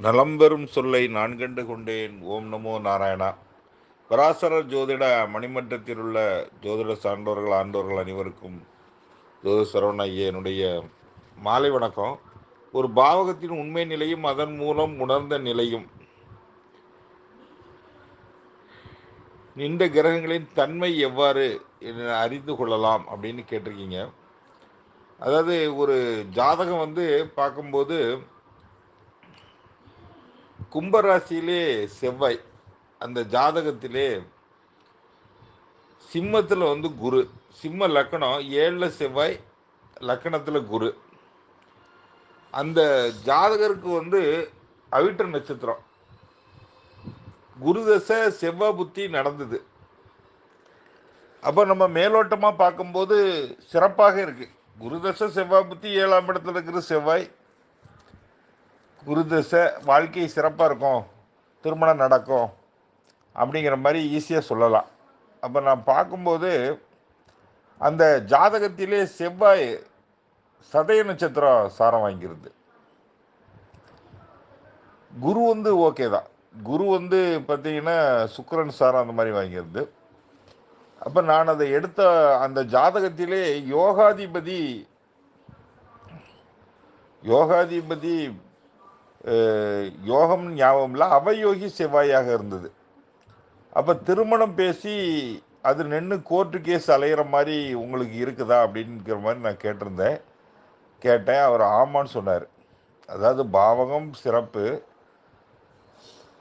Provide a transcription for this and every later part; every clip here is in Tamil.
நலம்பெறும் சொல்லை நான் கண்டு கொண்டேன். ஓம் நமோ நாராயணா. பராசர ஜோதிட மணிமன்றத்தில் உள்ள ஜோதிட சான்றோர்கள் ஆண்டோர்கள் அனைவருக்கும் ஜோதிட சரவண ஐயனுடைய மாலை வணக்கம். ஒரு பாவகத்தின் உண்மை நிலையும் அதன் மூலம் உணர்ந்த நிலையும். இந்த கிரகங்களின் தன்மை எவ்வாறு என அறிந்து கொள்ளலாம் அப்படின்னு கேட்டிருக்கீங்க. அதாவது ஒரு ஜாதகம் வந்து பார்க்கும்போது கும்பராசியிலே செவ்வாய். அந்த ஜாதகத்திலே சிம்மத்தில் வந்து குரு. சிம்ம லக்கணம் ஏழில் செவ்வாய் லக்கணத்தில் குரு. அந்த ஜாதகருக்கு வந்து அவிட்ட நட்சத்திரம். குருதசை செவ்வாய் புத்தி நடந்தது. அப்போ நம்ம மேலோட்டமாக பார்க்கும்போது சிறப்பாக இருக்குது குருதசை செவ்வாய் புத்தி ஏழாம் இடத்துல இருக்கிற செவ்வாய் குரு தசை வாழ்க்கை சிறப்பாக இருக்கும். திருமணம் நடக்கும். அப்படிங்கிற மாதிரி ஈஸியாக சொல்லலாம். அப்போ நான் பார்க்கும்போது அந்த ஜாதகத்திலே செவ்வாய் சதய நட்சத்திரம் சாரம் வாங்கிருது குரு வந்து ஓகே தான். குரு வந்து பார்த்தீங்கன்னா சுக்கரன் சாரம் அந்த மாதிரி வாங்கியிருது அப்போ நான் அதை எடுத்த அந்த ஜாதகத்திலே யோகாதிபதி யோகாதிபதி யோகம் ஞாபகம் இல்லை அவயோகி செவ்வாயாக இருந்தது. அப்போ திருமணம் பேசி அது நின்று கோர்ட்டு கேஸ் அலையிற மாதிரி உங்களுக்கு இருக்குதா அப்படிங்கிற மாதிரி நான் கேட்டிருந்தேன். கேட்டேன். அவர் ஆமான்னு சொன்னார். அதாவது பாவகம் சிறப்பு.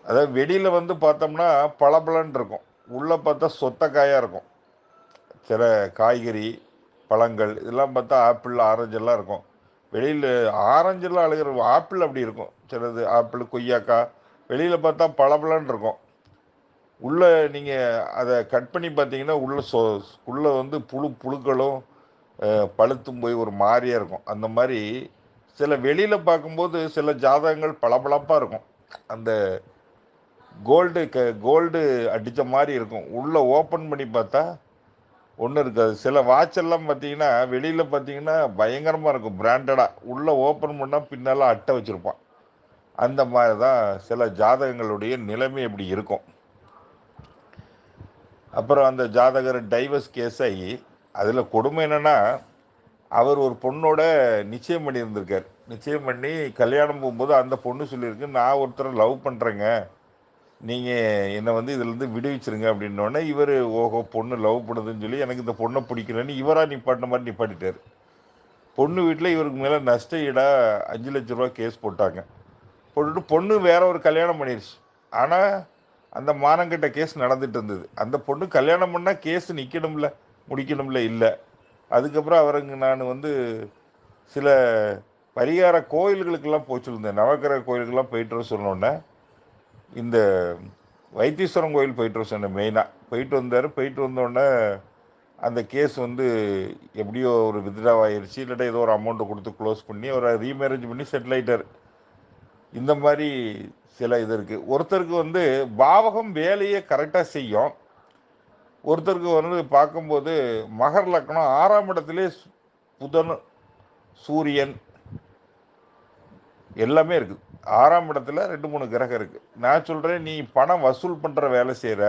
அதாவது வெளியில் வந்து பார்த்தோம்னா பளபளன்னு இருக்கும். உள்ளே பார்த்தா சொத்தக்காயாக இருக்கும். சில காய்கறி பழங்கள் இதெல்லாம் பார்த்தா ஆப்பிள் ஆரஞ்செல்லாம் இருக்கும். வெளியில் ஆரஞ்செல்லாம் அழுகிற ஆப்பிள் அப்படி இருக்கும். சிலது ஆப்பிள் கொய்யாக்காய் வெளியில் பார்த்தா பளபளன்னு இருக்கும். உள்ளே நீங்கள் அதை கட் பண்ணி பார்த்தீங்கன்னா உள்ளே சொ உள்ளே வந்து புழு புழுக்களும் பழுத்தும் போய் ஒரு மாதிரியாக இருக்கும். அந்த மாதிரி சில வெளியில் பார்க்கும்போது சில ஜாதகங்கள் பளபளப்பாக இருக்கும். அந்த கோல்டு க கோல்டு அடித்த மாதிரி இருக்கும். உள்ளே ஓப்பன் பண்ணி பார்த்தா ஒன்றும் இருக்காது. சில வாட்செல்லாம் பார்த்தீங்கன்னா வெளியில் பார்த்தீங்கன்னா பயங்கரமாக இருக்கும். பிராண்டடாக உள்ளே ஓப்பன் பண்ணால் பின்னால் அட்டை வச்சுருப்பான். அந்த மாதிரி தான் சில ஜாதகங்களுடைய நிலைமை எப்படி இருக்கும். அப்புறம் அந்த ஜாதகர் டைவர்ஸ் கேஸ் ஆகி அதில் கொடுமை என்னென்னா அவர் ஒரு பொண்ணோட நிச்சயம் பண்ணியிருந்திருக்கார். நிச்சயம் பண்ணி கல்யாணம் போகும்போது அந்த பொண்ணு சொல்லியிருக்கு நான் ஒருத்தரை லவ் பண்ணுறேங்க நீங்கள் என்னை வந்து இதுலேருந்து விடுவிச்சிருங்க அப்படின்னோடனே இவர் ஓஹோ பொண்ணு லவ் பண்ணுதுன்னு சொல்லி எனக்கு இந்த பொண்ணை பிடிக்கலன்னு இவராக நிப்பாட்டின மாதிரி நிப்பாட்டிட்டார். பொண்ணு வீட்டில் இவருக்கு மேலே நஷ்ட ஈடாக அஞ்சு லட்ச ரூபா கேஸ் போட்டாங்க. போட்டுட்டு பொண்ணு வேற ஒரு கல்யாணம் பண்ணிருச்சு. ஆனால் அந்த மானங்கிட்ட கேஸ் நடந்துட்டு இருந்தது. அந்த பொண்ணு கல்யாணம் பண்ணால் கேஸ் நிற்கணும்ல முடிக்கணும்ல இல்லை. அதுக்கப்புறம் அவருங்க நான் வந்து சில பரிகார கோயில்களுக்கெல்லாம் போச்சுருந்தேன். நவக்கிரக கோயிலுக்கெல்லாம் போயிட்டு வர சொன்னோன்னே இந்த வைத்தீஸ்வரன் கோயில் போயிட்டு வர சொன்னேன் மெயினாக போயிட்டு வந்தார். போயிட்டு வந்தோடனே அந்த கேஸ் வந்து எப்படியோ ஒரு வித்ட்ரா ஆயிருச்சு. இல்லாட்டா ஏதோ ஒரு அமௌண்ட்டை கொடுத்து க்ளோஸ் பண்ணி அவரை ரீமேரேஜ் பண்ணி செட்டில் இந்த மாதிரி சில இது இருக்குது ஒருத்தருக்கு வந்து பாவகம் வேலையை கரெக்டாக செய்யும். ஒருத்தருக்கு வந்து பார்க்கும்போது மகர் லக்னம் ஆறாம் இடத்துலே புதன் சூரியன் எல்லாமே இருக்குது ஆறாம் இடத்துல ரெண்டு மூணு கிரகம் இருக்குது நான் சொல்கிறேன் நீ பணம் வசூல் பண்ணுற வேலை செய்கிற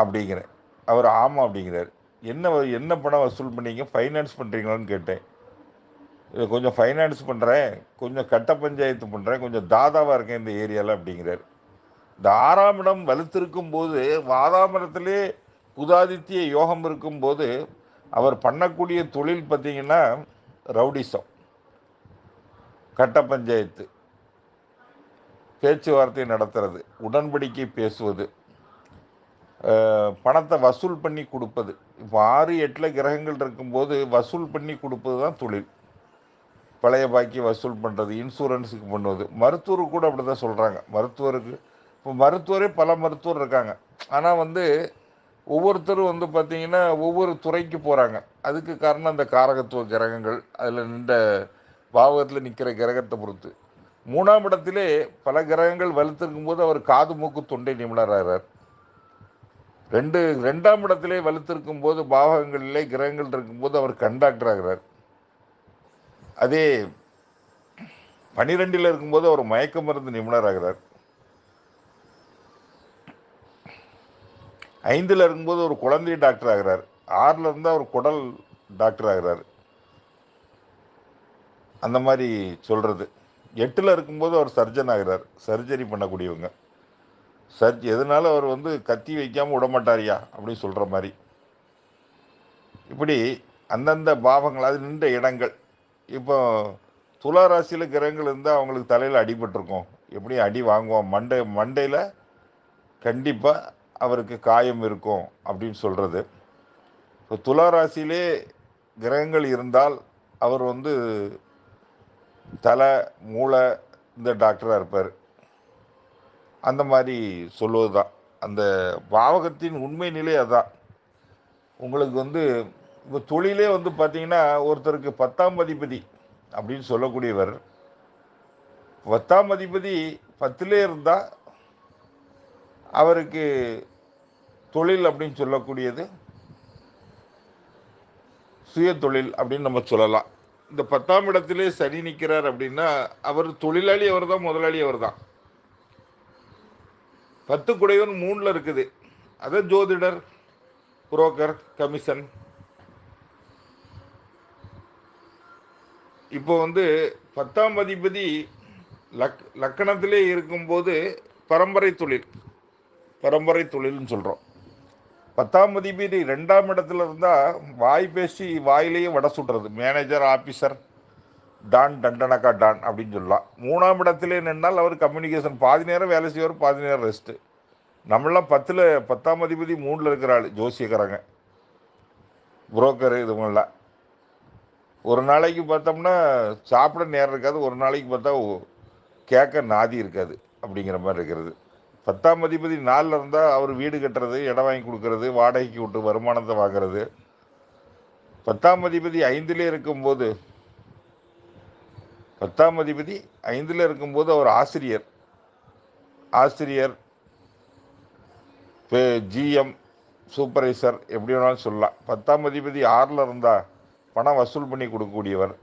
அப்படிங்கிறேன். அவர் ஆமாம் அப்படிங்கிறார். என்ன என்ன பணம் வசூல் பண்ணீங்க? ஃபைனான்ஸ் பண்ணுறீங்களான்னு கேட்டேன். இல்லை கொஞ்சம் ஃபைனான்ஸ் பண்ணுறேன் கொஞ்சம் கட்ட பஞ்சாயத்து பண்ணுறேன் கொஞ்சம் தாதாவாக இருக்கேன் இந்த ஏரியாவில் அப்படிங்கிறார். இந்த ஆறாம் இடம் வலுத்திருக்கும் போது வாதாம் இடத்திலே புதாதித்ய யோகம் இருக்கும்போது அவர் பண்ணக்கூடிய தொழில் பார்த்திங்கன்னா ரவுடிசம். கட்ட பஞ்சாயத்து பேச்சுவார்த்தை நடத்துறது உடன்படிக்கை பேசுவது பணத்தை வசூல் பண்ணி கொடுப்பது. இப்போ ஆறு எட்டில் கிரகங்கள் இருக்கும்போது வசூல் பண்ணி கொடுப்பது தான் தொழில். பழைய பாக்கி வசூல் பண்ணுறது இன்சூரன்ஸுக்கு பண்ணுவது. மருத்துவர் கூட அப்படி தான் சொல்கிறாங்க மருத்துவருக்கு இப்போ மருத்துவரே பல மருத்துவர் இருக்காங்க. ஆனால் வந்து ஒவ்வொருத்தரும் வந்து பார்த்தீங்கன்னா ஒவ்வொரு துறைக்கு போகிறாங்க அதுக்கு காரணம் அந்த காரகத்துவ கிரகங்கள் அதில் நின்ற பாவகத்தில் நிற்கிற கிரகத்தை பொறுத்து. மூணாம் இடத்திலே பல கிரகங்கள் வலுத்திருக்கும் போது அவர் காது மூக்கு தொண்டை நிபுணராகிறார் ரெண்டு ரெண்டாம் இடத்திலே வலுத்திருக்கும் போது பாவகங்களிலே கிரகங்கள் இருக்கும்போது அவர் கண்டாக்டர் ஆகிறார். அதே பனிரெண்டில் இருக்கும்போது அவர் மயக்க மருந்து நிபுணர் ஆகிறார். ஐந்தில் இருக்கும்போது ஒரு குழந்தை டாக்டர் ஆகிறார். ஆறில் இருந்தால் அவர் குடல் டாக்டர் ஆகிறார். அந்த மாதிரி சொல்கிறது எட்டில் இருக்கும்போது அவர் சர்ஜன் ஆகிறார். சர்ஜரி பண்ணக்கூடியவங்க. சர்ஜ் எதனால அவர் வந்து கத்தி வைக்காமல் விடமாட்டாரியா அப்படின்னு சொல்கிற மாதிரி. இப்படி அந்தந்த பாவங்கள் அது நின்ற இடங்கள். இப்போ துலா ராசியில் கிரகங்கள் இருந்தால் அவங்களுக்கு தலையில் அடிபட்டிருக்கும். எப்படி அடி வாங்குவோம் மண்டை மண்டையில் கண்டிப்பாக அவருக்கு காயம் இருக்கும் அப்படின்னு சொல்கிறது இப்போ துலா ராசியிலே கிரகங்கள் இருந்தால் அவர் வந்து தலை மூளை இந்த டாக்டராக இருப்பார். அந்த மாதிரி சொல்லுவது தான் அந்த பாவகத்தின் உண்மை நிலை அதான். உங்களுக்கு வந்து இப்போ தொழிலே வந்து பார்த்தீங்கன்னா ஒருத்தருக்கு பத்தாம் அதிபதி அப்படின்னு சொல்லக்கூடியவர். பத்தாம் அதிபதி பத்திலே இருந்தால் அவருக்கு தொழில் அப்படின்னு சொல்லக்கூடியது சுய தொழில் அப்படின்னு நம்ம சொல்லலாம். இந்த பத்தாம் இடத்திலே சனி நிற்கிறார் அப்படின்னா அவர் தொழிலாளி அவர் தான் முதலாளி அவர் தான் பத்து குடைவன் மூணில் இருக்குது. அதான் ஜோதிடர் புரோக்கர் கமிஷன். இப்போ வந்து பத்தாம் அதிபதி லக் லக்கணத்திலே இருக்கும்போது பரம்பரை தொழில். பரம்பரை தொழில்னு சொல்கிறோம் பத்தாம் மதிப்பீடு ரெண்டாம் இடத்துல இருந்தால் வாய் பேசி வாயிலேயே வடை சுடுறது. மேனேஜர் ஆஃபீஸர் டான் டண்டனக்கா டான் அப்படின்னு சொல்லலாம். மூணாம் இடத்திலே நின்னால் அவர் கம்யூனிகேஷன் பாதி நேரம் வேலை செய்வார் பாதி நேரம் ரெஸ்ட்டு நம்மளாம் பத்தில் பத்தாம் அதிபதி மூணில் இருக்கிற ஆள் ஜோசியக்காரங்க. புரோக்கரு இதுவெல்லாம். ஒரு நாளைக்கு பார்த்தோம்னா சாப்பிட நேரம் இருக்காது ஒரு நாளைக்கு பார்த்தா கேட்க நாதி இருக்காது அப்படிங்கிற மாதிரி இருக்கிறது. பத்தாம் அதிபதி நாளில் இருந்தால் அவர் வீடு கட்டுறது இடம் வாங்கி கொடுக்கறது வாடகைக்கு விட்டு வருமானத்தை வாங்குறது. பத்தாம் அதிபதி ஐந்திலே இருக்கும்போது பத்தாம் அதிபதி ஐந்தில் இருக்கும்போது அவர் ஆசிரியர். ஆசிரியர் ஜிஎம் சூப்பர்வைசர் எப்படி வேணாலும் சொல்லலாம். பத்தாம் அதிபதி ஆறில் இருந்தால் பணம் வசூல் பண்ணி கொடுக்கக்கூடியவர்.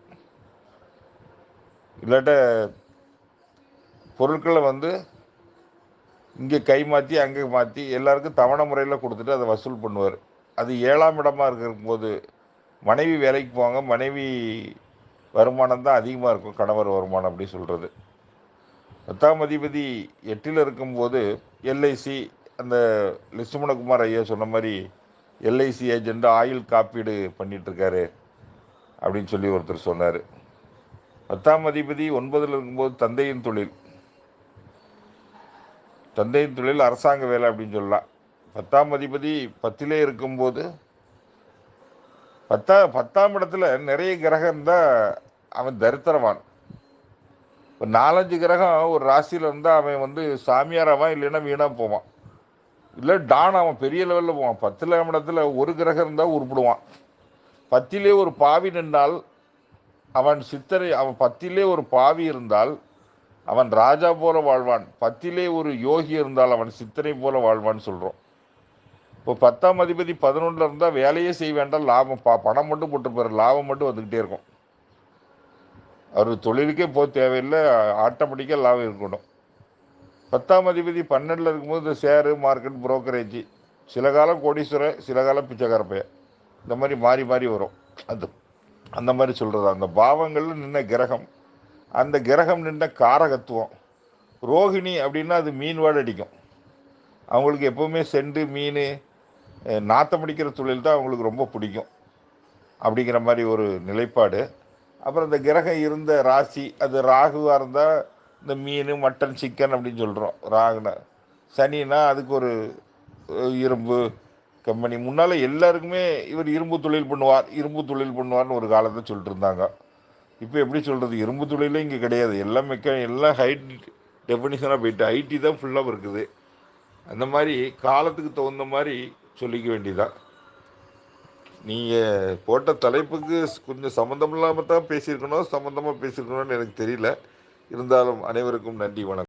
இல்லாட்ட பொருட்களை வந்து இங்கே கை மாற்றி அங்கே மாற்றி எல்லாருக்கும் தவணை முறையில் கொடுத்துட்டு அதை வசூல் பண்ணுவார். அது ஏழாம் இடமாக இருக்கும்போது மனைவி வேலைக்கு போவாங்க. மனைவி வருமானம் தான் அதிகமாக இருக்கும். கணவர் வருமானம் அப்படி சொல்கிறது பத்தாம் அதிபதி எட்டில் இருக்கும்போது எல்ஐசி அந்த லட்சுமணகுமார் ஐயா சொன்ன மாதிரி எல்ஐசி ஏஜெண்ட் ஆயில் காப்பீடு பண்ணிகிட்ருக்காரு அப்படின்னு சொல்லி ஒருத்தர் சொன்னார். பத்தாம் அதிபதி ஒன்பதில் இருக்கும்போது தந்தையின் தொழில். தந்தையின் தொழில் அரசாங்க வேலை அப்படின்னு சொல்லலாம். பத்தாம் அதிபதி பத்திலே இருக்கும்போது பத்தா பத்தாம் இடத்துல நிறைய கிரகம் இருந்தால் அவன் தரித்திரவான். இப்போ நாலஞ்சு கிரகம் ஒரு ராசியில் இருந்தால் அவன் வந்து சாமியாராவான் இல்லைன்னா வீணாக போவான். இல்லை டான் அவன் பெரிய லெவலில் போவான். பத்தில் இடத்துல ஒரு கிரகம் இருந்தால் உருப்பிடுவான். பத்திலே ஒரு பாவி நின்றால் அவன் சித்தரை அவன் பத்திலே ஒரு பாவி இருந்தால் அவன் ராஜா போல வாழ்வான். பத்திலே ஒரு யோகி இருந்தால் அவன் சித்தனை போல வாழ்வான்னு சொல்கிறோம் இப்போ பத்தாம் அதிபதி பதினொன்றில் இருந்தால் வேலையே செய்ய வேண்டாம் லாபம் பா பணம் மட்டும் போட்டுருப்பார் லாபம் மட்டும் வந்துக்கிட்டே இருக்கும். அவர் தொழிலுக்கே போக தேவையில்லை ஆட்டோமேட்டிக்காக லாபம் இருக்கணும். பத்தாம் அதிபதி பன்னெண்டில் இருக்கும்போது இந்த ஷேரு மார்க்கெட் புரோக்கரேஜ். சில காலம் கோடீஸ்வரர் சில காலம் பிச்சைக்கார பையன். இந்த மாதிரி மாறி மாறி வரும். அது அந்த மாதிரி சொல்கிறது அந்த பாவங்களில் நின்ன கிரகம். அந்த கிரகம் நின்ற காரகத்துவம். ரோஹிணி அப்படின்னா அது மீன் வாடு அடிக்கும். அவங்களுக்கு எப்போவுமே செண்டு மீன் நாத்தம் அடிக்கிற தொழில் தான் அவங்களுக்கு ரொம்ப பிடிக்கும். அப்படிங்கிற மாதிரி ஒரு நிலைப்பாடு. அப்புறம் இந்த கிரகம் இருந்த ராசி அது ராகுவாக இருந்தால் இந்த மீன் மட்டன் சிக்கன் அப்படின்னு சொல்கிறோம் ராகுனா சனினா அதுக்கு ஒரு இரும்பு கம்பெனி. முன்னால் எல்லாருக்குமே இவர் இரும்பு தொழில் பண்ணுவார் இரும்பு தொழில் பண்ணுவார்னு ஒரு காலத்தை சொல்லிட்டு இருந்தாங்க. இப்போ எப்படி சொல்கிறது இரும்பு தொழிலே இங்கே கிடையாது. எல்லாம் மெக்க எல்லாம் ஹைட் டெஃபினிஷனாக போயிட்டு ஐடி தான் ஃபுல்லாக இருக்குது. அந்த மாதிரி காலத்துக்கு தகுந்த மாதிரி சொல்லிக்க வேண்டியதான் நீங்கள் போட்ட தலைப்புக்கு கொஞ்சம் சம்மந்தம் இல்லாமல் தான் பேசியிருக்கணும் சம்மந்தமாக பேசியிருக்கணும்னு எனக்கு தெரியல. இருந்தாலும் அனைவருக்கும் நன்றி வணக்கம்.